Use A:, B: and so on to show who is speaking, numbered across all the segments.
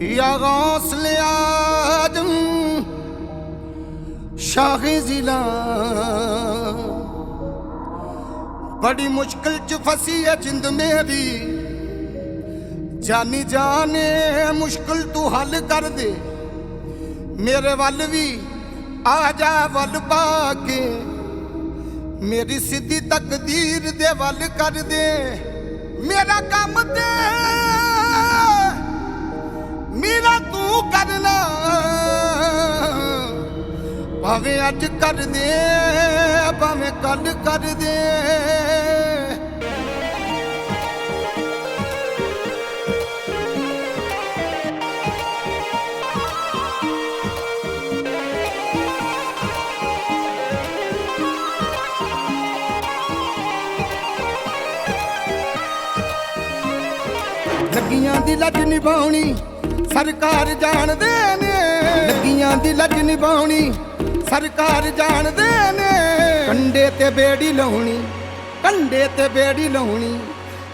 A: یا غوثل آدم, شاہ ضلع۔ ਬੜੀ ਮੁਸ਼ਕਲ ਚ ਫਸੀ ਐ ਜਿੰਦ ਮੇਰੀ ਜਾਨੀ ਜਾਨੇ ਮੁਸ਼ਕਲ ਤੂੰ ਹੱਲ ਕਰ ਦੇ ਮੇਰੇ ਵੱਲ ਵੀ ਆ ਜਾ ਵੱਲ ਪਾ ਕੇ ਮੇਰੀ ਸਿੱਧੀ ਤਕਦੀਰ ਦੇ ਵੱਲ ਕਰ ਦੇ ਮੇਰਾ ਕੰਮ ਤੇ ਮੇਰਾ ਤੂੰ ਕਰਨਾ। ਭਾਵੇਂ ਅੱਜ ਕਰ ਦੇ ਭਾਵੇਂ ਕੱਲ ਕਰ ਦੇ ਲੱਗੀਆਂ ਦੀ ਲੱਜ ਨਿਭਾਉਣੀ ਸਰਕਾਰ ਜਾਣਦੇ ਨੇ। ਲੱਗੀਆਂ ਦੀ ਲੱਜ ਨਿਭਾਉਣੀ, ਸਰਕਾਰ ਜਾਣਦੇ ਨੇ। ਕੰਡੇ ਤੇ ਬੇੜੀ ਲਾਉਣੀ, ਕੰਡੇ ਤੇ ਬੇੜੀ ਲਾਉਣੀ,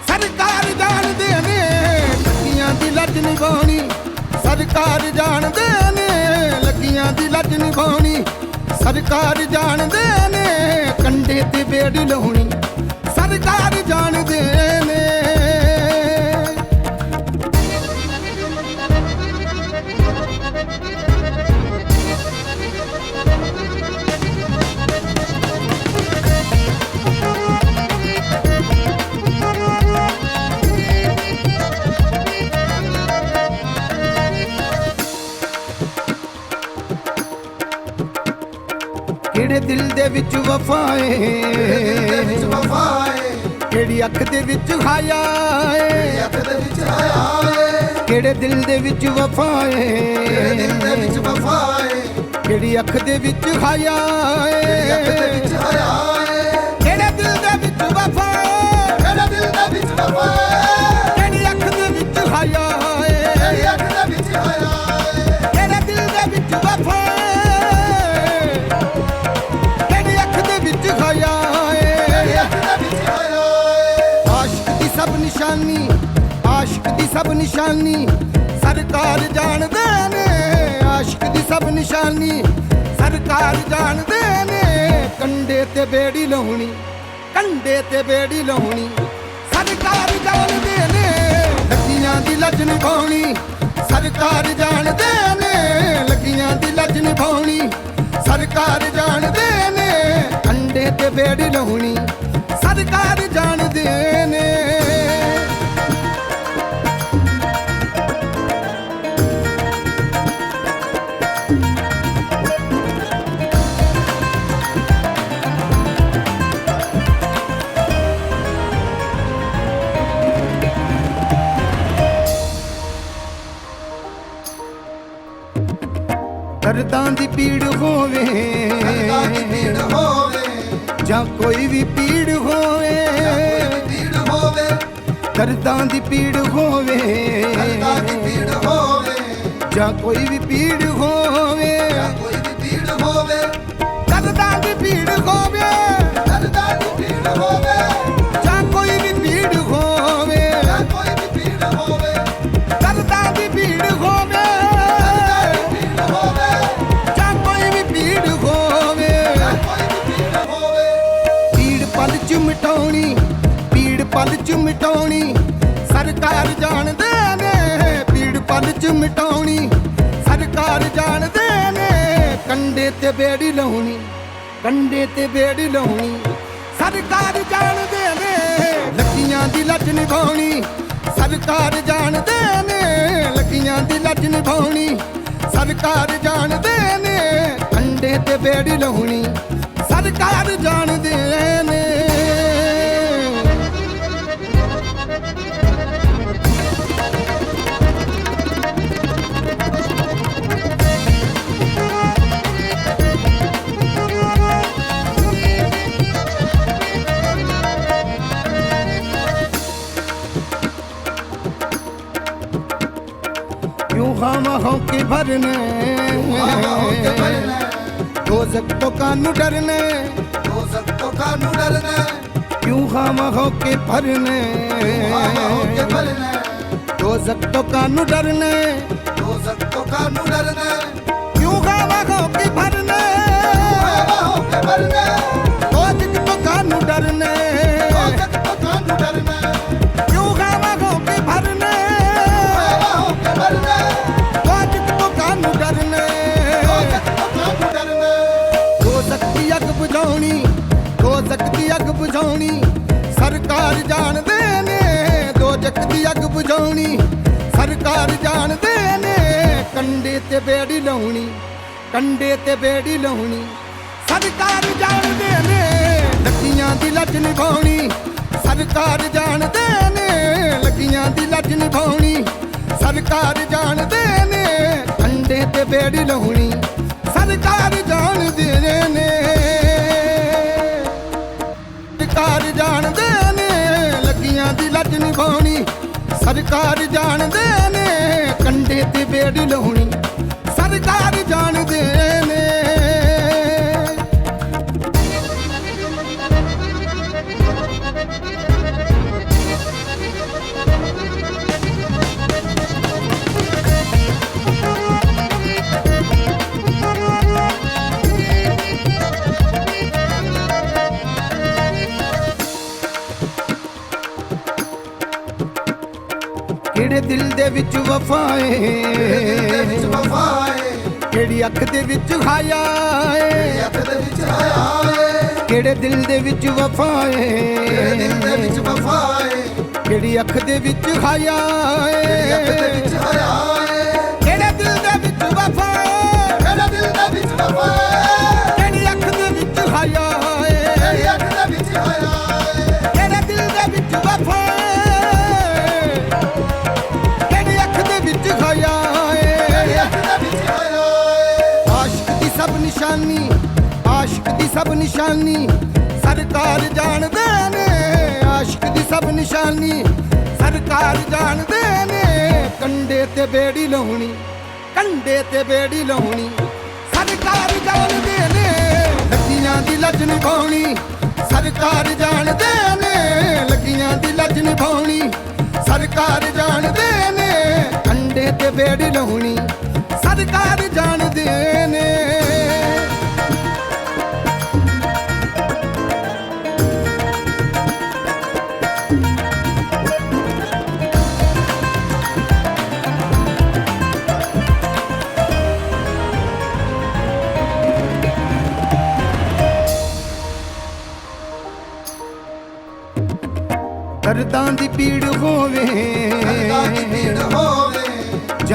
A: ਸਰਕਾਰ ਜਾਣਦੇ ਨੇ। ਲੱਗੀਆਂ ਦੀ ਲੱਜ ਨਿਭਾਉਣੀ, ਸਰਕਾਰ ਜਾਣਦੇ ਨੇ। ਲੱਗੀਆਂ ਦੀ ਲੱਜ ਨਿਭਾਉਣੀ, ਸਰਕਾਰ ਜਾਣਦੇ ਨੇ। ਕੰਡੇ ਤੇ ਬੇੜੀ ਲਾਉਣੀ ਅੱਖ ਦੇ ਵਿੱਚ ਹਾਇਆ ਏ।
B: ਅੱਖ ਦੇ ਵਿੱਚ ਆਇਆ ਏ।
A: ਕਿਹੜੇ ਦਿਲ ਦੇ ਵਿੱਚ ਵਫਾ ਏ।
B: ਦਿਲ ਦੇ ਵਿੱਚ ਵਫਾ ਏ।
A: ਕਿਹੜੀ ਅੱਖ ਦੇ ਵਿੱਚ ਹਾਇਆ
B: ਤੇਰੀ ਅੱਖ ਦੇ
A: ਏ
B: ਵਿੱਚ ਆਇਆ ਏ।
A: ਕਿਹੜੇ ਦਿਲ ਦੇ ਵਿੱਚ ਵਫਾ ਏ।
B: ਤੇਰੇ ਦਿਲ ਦੇ ਵਿੱਚ ਵਫਾ
A: ਸਭ ਨਿਸ਼ਾਨੀ, ਸਰਕਾਰ ਜਾਣਦੇ ਨੇ, ਆਸ਼ਿਕ ਦੀ ਸਭ ਨਿਸ਼ਾਨੀ, ਸਰਕਾਰ ਜਾਣਦੇ ਨੇ। ਕੰਡੇ ਤੇ ਬੇੜੀ ਲਾਉਣੀ, ਕੰਡੇ ਤੇ ਬੇੜੀ ਲਾਉਣੀ, ਸਰਕਾਰ ਜਾਣਦੇ ਨੇ। ਲੱਗੀਆਂ ਦੀ ਲੱਜ ਨਿਭਾਉਣੀ, ਸਰਕਾਰ ਜਾਣਦੇ ਨੇ। ਲੱਗੀਆਂ ਦੀ ਲੱਜ ਨਿਭਾਉਣੀ, ਸਰਕਾਰ ਜਾਣਦੇ ਨੇ। ਕੰਡੇ ਤੇ ਬੇੜੀ ਲਾਉਣੀ ਦਰਦਾਂ ਦੀ ਪੀੜ ਹੋਵੇ
B: ਅੱਲਾ ਦੀ ਪੀੜ ਹੋਵੇ
A: ਜਾਂ ਕੋਈ ਵੀ ਪੀੜ ਹੋਵੇ
B: ਕੋਈ
A: ਵੀ ਪੀੜ ਹੋਵੇ ਦਰਦਾਂ ਦੀ ਪੀੜ ਹੋਵੇ
B: ਅੱਲਾ ਦੀ ਪੀੜ ਹੋਵੇ
A: ਜਾਂ ਕੋਈ ਵੀ ਪੀੜ ਹੋਵੇ
B: ਕੋਈ ਵੀ ਪੀੜ ਹੋਵੇ
A: ਦਰਦਾਂ ਦੀ ਪੀੜ ਹੋਵੇ ਜਾਂ ਪਲ ਚ ਮਿਟਾਉਣੀ ਪੀੜ ਪਲ ਚ ਮਿਟਾਉਣੀ ਜਾਣਦੇ ਨੇ ਪੀੜ ਪਲ ਚ ਮਿਟਾਉਣੀ। ਸਰਕਾਰ ਜਾਣਦੇ ਨੇ, ਕੰਡੇ ਤੇ ਬੇੜੀ ਲਾਉਣੀ, ਕੰਡੇ ਤੇ ਬੇੜੀ ਲਾਉਣੀ। ਸਰਕਾਰ ਜਾਣਦੇ ਨੇ ਲੱਗੀਆਂ ਦੀ ਲੱਜ ਨਿਭਾਉਣੀ। ਸਰਕਾਰ ਜਾਣਦੇ ਨੇ ਲੱਗੀਆਂ ਦੀ ਲੱਜ ਨਿਭਾਉਣੀ। ਸਰਕਾਰ ਜਾਣਦੇ ਨੇ, ਕੰਡੇ ਤੇ ਬੇੜੀ ਲਾਉਣੀ। ਸਰਕਾਰ ਜਾਣਦੇ ਨੇ की भरने हो सकतो कानू डरने
B: हो सकतो कानू डरने
A: क्यों खाम हो के भरने हो सकतो कानू डरने हो सकतो कानू डरने
B: क्यों खाम हो के भरने
A: हो के भरने ਬੁਝਾਉਣੀ। ਸਰਕਾਰ ਜਾਣਦੇ ਨੇ ਦੋਜ਼ਕ ਦੀ ਅੱਗ ਬੁਝਾਉਣੀ। ਸਰਕਾਰ ਜਾਣਦੇ ਨੇ ਕੰਡੇ ਤੇ ਬੇੜੀ ਲਾਉਣੀ। ਕੰਡੇ ਤੇ ਬੇੜੀ ਲਾਉਣੀ। ਸਰਕਾਰ ਜਾਣਦੇ ਨੇ ਲੱਗੀਆਂ ਦੀ ਲੱਜ ਨਿਭਾਉਣੀ। ਸਰਕਾਰ ਜਾਣਦੇ ਨੇ ਲੱਗੀਆਂ ਦੀ ਲੱਜ ਨਿਭਾਉਣੀ। ਸਰਕਾਰ ਜਾਣਦੇ ਨੇ ਕੰਡੇ ਤੇ ਬੇੜੀ ਲਾਉਣੀ। ਸਰਕਾਰ ਜਾਣਦੇ ਨੇ ਸਰਕਾਰ ਜਾਣਦੇ ਨੇ, ਲੱਗੀਆਂ ਦੀ ਲੱਜ ਨਿਭਾਉਣੀ ਸਰਕਾਰ ਜਾਣਦੇ ਨੇ, ਕੰਡੇ ਤੇ ਬੇੜੀ ਲਾਉਣੀ। ਸਰਕਾਰ ਜਾਣਦੇ ਦੇ ਵਿੱਚ ਵਫਾ ਕਿਹੜੀ ਅੱਖ ਦੇ ਵਿੱਚ ਹਾਇਆ ਏ? ਕਿਹੜੇ ਦਿਲ ਦੇ ਵਿੱਚ ਵਫਾ ਕਿਹੜੀ ਅੱਖ ਦੇ ਵਿੱਚ ਹਾਇਆ ਏ? ਕਿਹੜੇ ਦਿਲ ਦੇ ਵਿੱਚ ਵਫਾ ਏ
B: ਦਿਲ ਦੇ ਵਿੱਚ ਵਫਾ
A: ਸਭ ਨਿਸ਼ਾਨੀ ਸਰਕਾਰ ਜਾਣਦੇ ਨੇ, ਆਸ਼ਿਕ ਦੀ ਸਭ ਨਿਸ਼ਾਨੀ। ਸਰਕਾਰ ਜਾਣਦੇ ਨੇ, ਕੰਡੇ ਤੇ ਬੇੜੀ ਲਾਉਣੀ, ਕੰਡੇ ਤੇ ਬੇੜੀ ਲਾਉਣੀ। ਸਰਕਾਰ ਜਾਣਦੇ ਨੇ ਲੱਗੀਆਂ ਦੀ ਲੱਜ ਨਿਭਾਉਣੀ। ਸਰਕਾਰ ਜਾਣਦੇ ਨੇ ਲੱਗੀਆਂ ਦੀ ਲੱਜ ਨਿਭਾਉਣੀ। ਸਰਕਾਰ ਜਾਣਦੇ ਨੇ, ਕੰਡੇ ਤੇ ਬੇੜੀ ਲਾਉਣੀ। ਸਰਕਾਰ ਜਾਣਦੇ ਨੇ।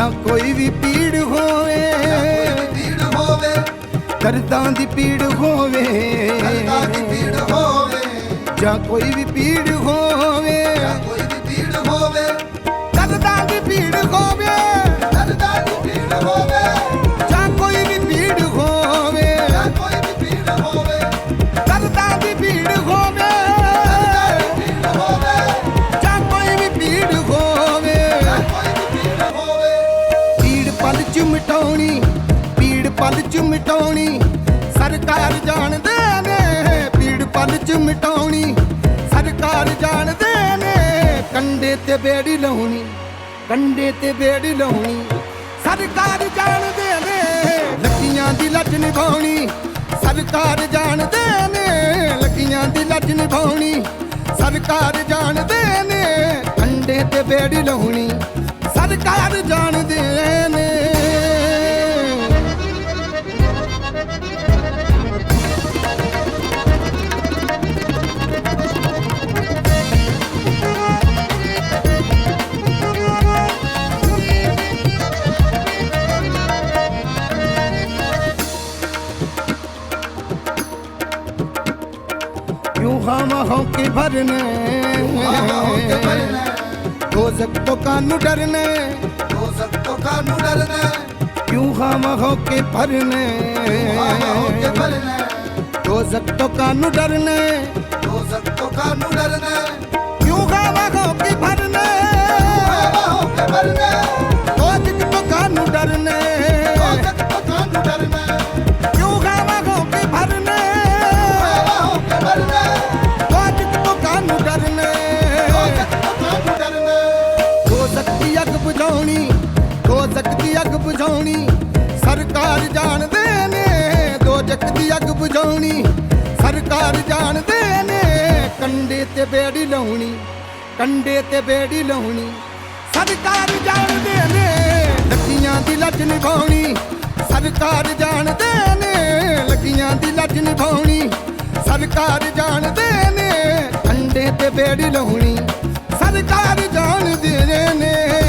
A: ਜਾਂ ਕੋਈ ਵੀ ਪੀੜ ਹੋਵੇ
B: ਪੀੜ ਹੋਵੇ
A: ਦਰਦਾਂ ਦੀ ਪੀੜ ਹੋਵੇ
B: ਦਰਦਾਂ ਦੀ ਪੀੜ ਹੋਵੇ
A: ਜਾਂ ਕੋਈ ਵੀ ਪੀੜ ਹੋਵੇ ਮਿਟਾਉਣੀ? ਸਰਕਾਰ ਜਾਣਦੇ ਨੇ ਪੀੜ ਪਲ ਚ ਮਿਟਾਉਣੀ। ਸਰਕਾਰ ਜਾਣਦੇ ਨੇ ਕੰਡੇ ਤੇ ਬੇੜੀ ਲਾਉਣੀ। ਕੰਡੇ ਤੇ ਬੇੜੀ ਲਾਉਣੀ। ਸਰਕਾਰ ਜਾਣਦੇ ਨੇ ਲੱਗੀਆਂ ਦੀ ਲੱਜ ਨਿਭਾਉਣੀ। ਸਰਕਾਰ ਜਾਣਦੇ ਨੇ ਲੱਗੀਆਂ ਦੀ ਲੱਜ ਨਿਭਾਉਣੀ। ਸਰਕਾਰ ਜਾਣਦੇ ਨੇ ਕੰਡੇ ਤੇ ਬੇੜੀ ਲਾਉਣੀ। ਸਰਕਾਰ ਜਾਣਦੇ ਨੇ के भरने हो सकतो कानू डरने हो सकतो कानू डरने क्यों खाम हो के भरने हो सकतो कानू डरने
C: ਚਲਾਉਣੀ ਸਰਕਾਰ ਜਾਣਦੇ ਨੇ, ਕੰਡੇ ਤੇ ਬੇੜੀ ਲਾਉਣੀ, ਕੰਡੇ ਤੇ ਬੇੜੀ ਲਾਉਣੀ। ਸਰਕਾਰ ਜਾਣਦੇ ਨੇ ਲੱਗੀਆਂ ਦੀ ਲੱਜ ਨਿਭਾਉਣੀ। ਸਰਕਾਰ ਜਾਣਦੇ ਨੇ, ਲੱਕੀਆਂ ਦੀ ਲੱਜ ਨਿਭਾਉਣੀ। ਸਰਕਾਰ ਜਾਣਦੇ ਨੇ, ਕੰਡੇ ਤੇ ਬੇੜੀ ਲਾਉਣੀ। ਸਰਕਾਰ ਜਾਣਦੇ ਨੇ।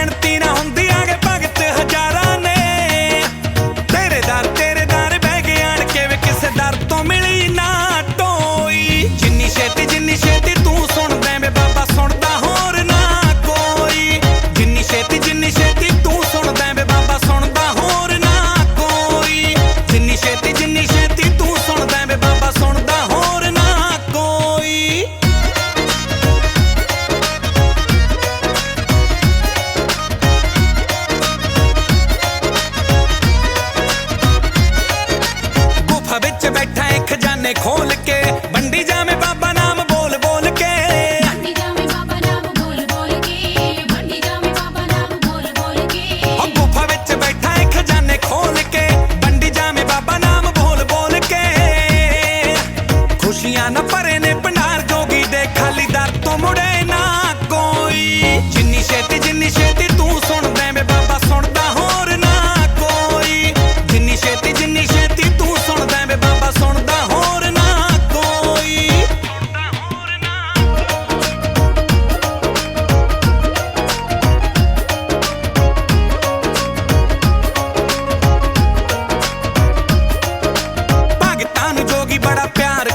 D: ਗਿਣਤੀ ਨਾ ਹੁੰਦੀ।
C: agora piara